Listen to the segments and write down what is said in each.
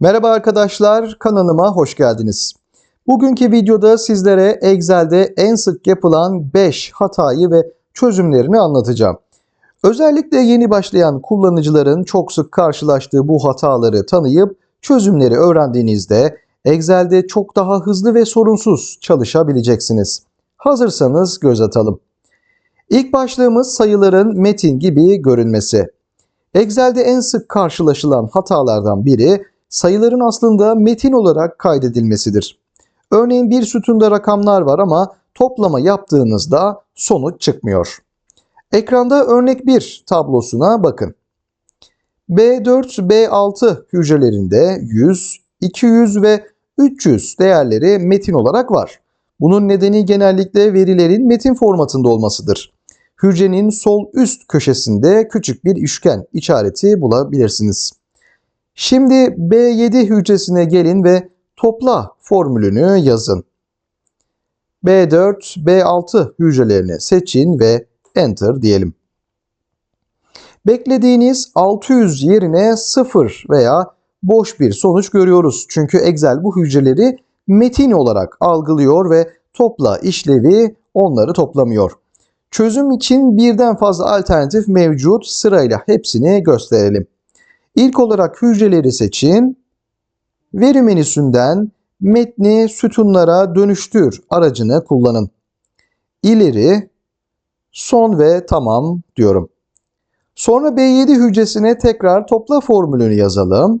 Merhaba arkadaşlar, kanalıma hoş geldiniz. Bugünkü videoda sizlere Excel'de en sık yapılan 5 hatayı ve çözümlerini anlatacağım. Özellikle yeni başlayan kullanıcıların çok sık karşılaştığı bu hataları tanıyıp çözümleri öğrendiğinizde Excel'de çok daha hızlı ve sorunsuz çalışabileceksiniz. Hazırsanız göz atalım. İlk başlığımız sayıların metin gibi görünmesi. Excel'de en sık karşılaşılan hatalardan biri sayıların aslında metin olarak kaydedilmesidir. Örneğin bir sütunda rakamlar var ama toplama yaptığınızda sonuç çıkmıyor. Ekranda örnek 1 tablosuna bakın. B4, B6 hücrelerinde 100, 200 ve 300 değerleri metin olarak var. Bunun nedeni genellikle verilerin metin formatında olmasıdır. Hücrenin sol üst köşesinde küçük bir üçgen işareti bulabilirsiniz. Şimdi B7 hücresine gelin ve topla formülünü yazın. B4, B6 hücrelerini seçin ve Enter diyelim. Beklediğiniz 600 yerine 0 veya boş bir sonuç görüyoruz. Çünkü Excel bu hücreleri metin olarak algılıyor ve topla işlevi onları toplamıyor. Çözüm için birden fazla alternatif mevcut. Sırayla hepsini gösterelim. İlk olarak hücreleri seçin. Veri menüsünden metni sütunlara dönüştür aracını kullanın. İleri, son ve tamam diyorum. Sonra B7 hücresine tekrar topla formülünü yazalım.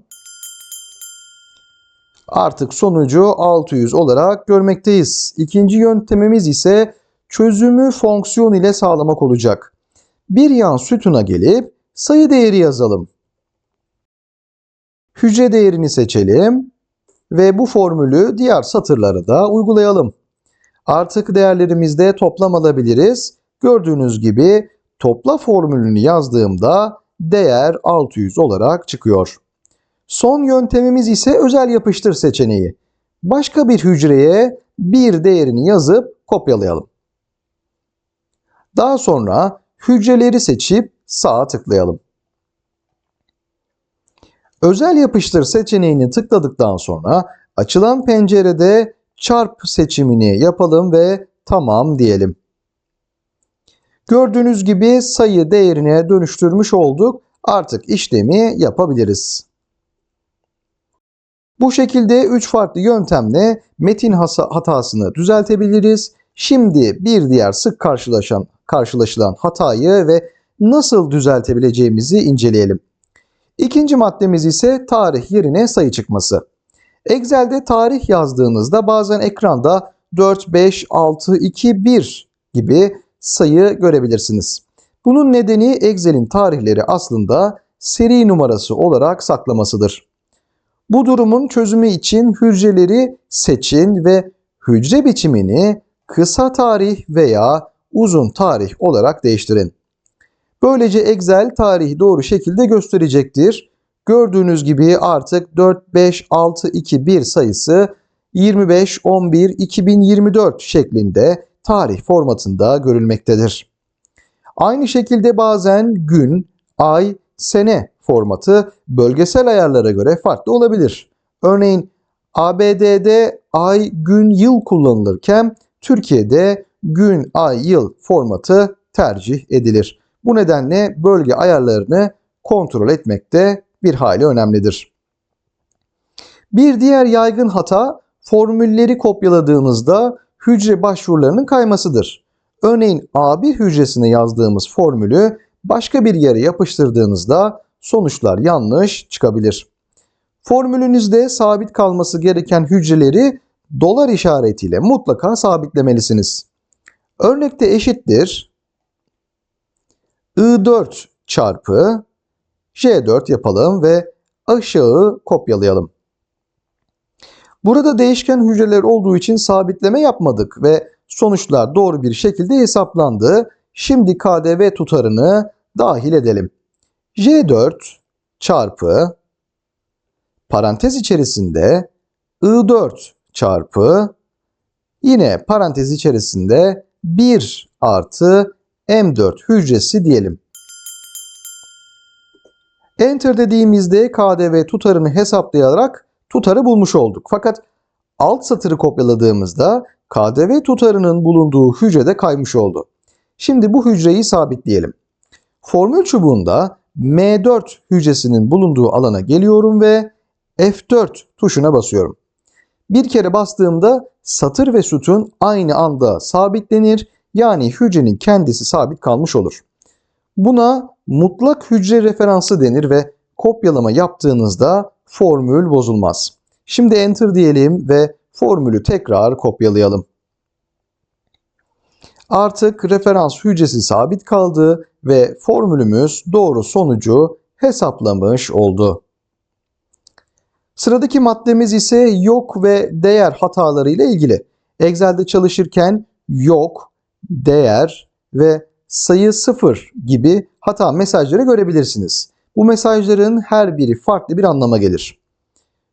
Artık sonucu 600 olarak görmekteyiz. İkinci yöntemimiz ise çözümü fonksiyon ile sağlamak olacak. Bir yan sütuna gelip sayı değeri yazalım. Hücre değerini seçelim ve bu formülü diğer satırlara da uygulayalım. Artık değerlerimizde toplam alabiliriz. Gördüğünüz gibi topla formülünü yazdığımda değer 600 olarak çıkıyor. Son yöntemimiz ise özel yapıştır seçeneği. Başka bir hücreye bir değerini yazıp kopyalayalım. Daha sonra hücreleri seçip sağa tıklayalım. Özel yapıştır seçeneğini tıkladıktan sonra açılan pencerede çarp seçimini yapalım ve tamam diyelim. Gördüğünüz gibi sayı değerine dönüştürmüş olduk. Artık işlemi yapabiliriz. Bu şekilde 3 farklı yöntemle metin hatasını düzeltebiliriz. Şimdi bir diğer sık karşılaşan karşılaşılan hatayı ve nasıl düzeltebileceğimizi inceleyelim. İkinci maddemiz ise tarih yerine sayı çıkması. Excel'de tarih yazdığınızda bazen ekranda 4, 5, 6, 2, 1 gibi sayı görebilirsiniz. Bunun nedeni Excel'in tarihleri aslında seri numarası olarak saklamasıdır. Bu durumun çözümü için hücreleri seçin ve hücre biçimini kısa tarih veya uzun tarih olarak değiştirin. Böylece Excel tarihi doğru şekilde gösterecektir. Gördüğünüz gibi artık 4, 5, 6, 2, 1 sayısı 25, 11, 2024 şeklinde tarih formatında görülmektedir. Aynı şekilde bazen gün, ay, sene formatı bölgesel ayarlara göre farklı olabilir. Örneğin ABD'de ay, gün, yıl kullanılırken Türkiye'de gün, ay, yıl formatı tercih edilir. Bu nedenle bölge ayarlarını kontrol etmekte bir hayli önemlidir. Bir diğer yaygın hata formülleri kopyaladığınızda hücre başvurularının kaymasıdır. Örneğin A1 hücresine yazdığımız formülü başka bir yere yapıştırdığınızda sonuçlar yanlış çıkabilir. Formülünüzde sabit kalması gereken hücreleri dolar işaretiyle mutlaka sabitlemelisiniz. Örnekte eşittir I4 çarpı J4 yapalım ve aşağı kopyalayalım. Burada değişken hücreler olduğu için sabitleme yapmadık ve sonuçlar doğru bir şekilde hesaplandı. Şimdi KDV tutarını dahil edelim. J4 çarpı parantez içerisinde I4 çarpı yine parantez içerisinde 1 artı M4 hücresi diyelim. Enter dediğimizde KDV tutarını hesaplayarak tutarı bulmuş olduk. Fakat alt satırı kopyaladığımızda KDV tutarının bulunduğu hücrede kaymış oldu. Şimdi bu hücreyi sabitleyelim. Formül çubuğunda M4 hücresinin bulunduğu alana geliyorum ve F4 tuşuna basıyorum. Bir kere bastığımda satır ve sütun aynı anda sabitlenir yani hücrenin kendisi sabit kalmış olur. Buna mutlak hücre referansı denir ve kopyalama yaptığınızda formül bozulmaz. Şimdi enter diyelim ve formülü tekrar kopyalayalım. Artık referans hücresi sabit kaldı ve formülümüz doğru sonucu hesaplamış oldu. Sıradaki maddemiz ise yok ve değer hataları ile ilgili. Excel'de çalışırken yok, değer ve sayı 0 gibi hata mesajları görebilirsiniz. Bu mesajların her biri farklı bir anlama gelir.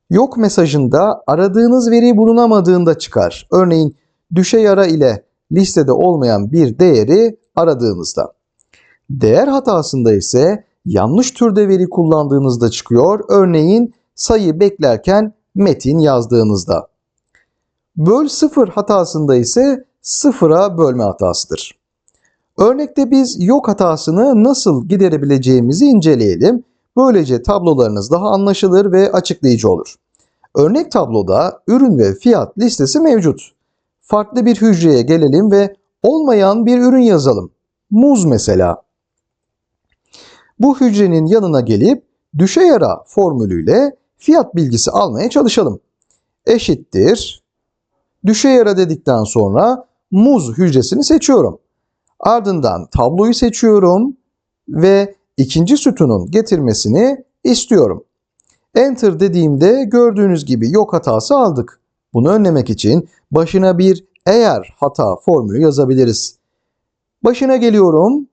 Yok mesajında aradığınız veri bulunamadığında çıkar. Örneğin düşe yara ile listede olmayan bir değeri aradığınızda. Değer hatasında ise yanlış türde veri kullandığınızda çıkıyor. Örneğin sayı beklerken metin yazdığınızda. Böl sıfır hatasında ise sıfıra bölme hatasıdır. Örnekte biz yok hatasını nasıl giderebileceğimizi inceleyelim. Böylece tablolarınız daha anlaşılır ve açıklayıcı olur. Örnek tabloda ürün ve fiyat listesi mevcut. Farklı bir hücreye gelelim ve olmayan bir ürün yazalım. Muz mesela. Bu hücrenin yanına gelip düşe yara formülüyle fiyat bilgisi almaya çalışalım. Eşittir. Düşe yara dedikten sonra muz hücresini seçiyorum. Ardından tabloyu seçiyorum ve ikinci sütunun getirmesini istiyorum. Enter dediğimde gördüğünüz gibi yok hatası aldık. Bunu önlemek için başına bir eğer hata formülü yazabiliriz. Başına geliyorum.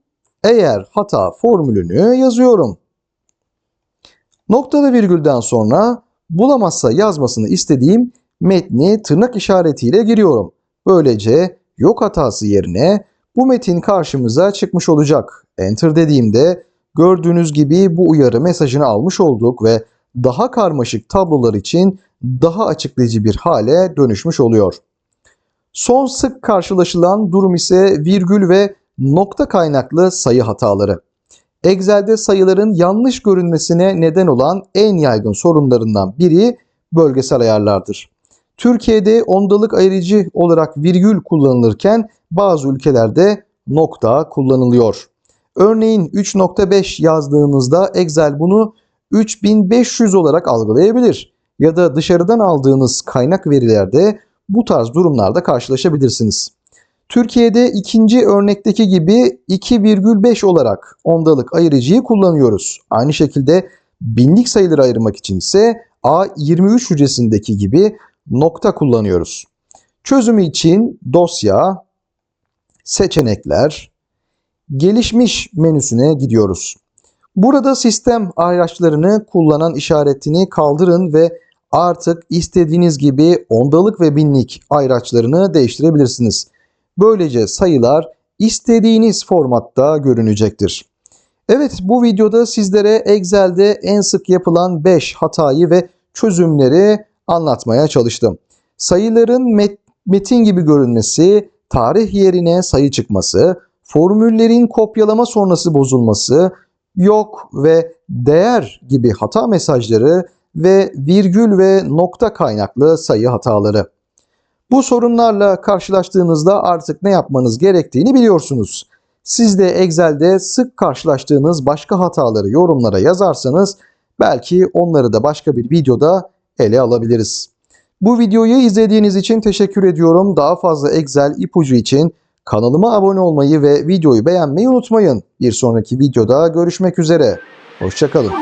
Eğer hata formülünü yazıyorum. Noktalı virgülden sonra bulamazsa yazmasını istediğim metni tırnak işaretiyle giriyorum. Böylece yok hatası yerine bu metin karşımıza çıkmış olacak. Enter dediğimde gördüğünüz gibi bu uyarı mesajını almış olduk ve daha karmaşık tablolar için daha açıklayıcı bir hale dönüşmüş oluyor. Son sık karşılaşılan durum ise virgül ve nokta kaynaklı sayı hataları. Excel'de sayıların yanlış görünmesine neden olan en yaygın sorunlarından biri bölgesel ayarlardır. Türkiye'de ondalık ayırıcı olarak virgül kullanılırken bazı ülkelerde nokta kullanılıyor. Örneğin 3.5 yazdığınızda Excel bunu 3500 olarak algılayabilir ya da dışarıdan aldığınız kaynak verilerde bu tarz durumlarda karşılaşabilirsiniz. Türkiye'de ikinci örnekteki gibi 2,5 olarak ondalık ayırıcıyı kullanıyoruz. Aynı şekilde binlik sayıları ayırmak için ise A23 hücresindeki gibi nokta kullanıyoruz. Çözümü için dosya, seçenekler, gelişmiş menüsüne gidiyoruz. Burada sistem araçlarını kullanan işaretini kaldırın ve artık istediğiniz gibi ondalık ve binlik ayraçlarını değiştirebilirsiniz. Böylece sayılar istediğiniz formatta görünecektir. Evet bu videoda sizlere Excel'de en sık yapılan 5 hatayı ve çözümleri anlatmaya çalıştım. Sayıların met metin gibi görünmesi, tarih yerine sayı çıkması, formüllerin kopyalama sonrası bozulması, yok ve değer gibi hata mesajları ve virgül ve nokta kaynaklı sayı hataları. Bu sorunlarla karşılaştığınızda artık ne yapmanız gerektiğini biliyorsunuz. Siz de Excel'de sık karşılaştığınız başka hataları yorumlara yazarsanız belki onları da başka bir videoda ele alabiliriz. Bu videoyu izlediğiniz için teşekkür ediyorum. Daha fazla Excel ipucu için kanalıma abone olmayı ve videoyu beğenmeyi unutmayın. Bir sonraki videoda görüşmek üzere. Hoşçakalın.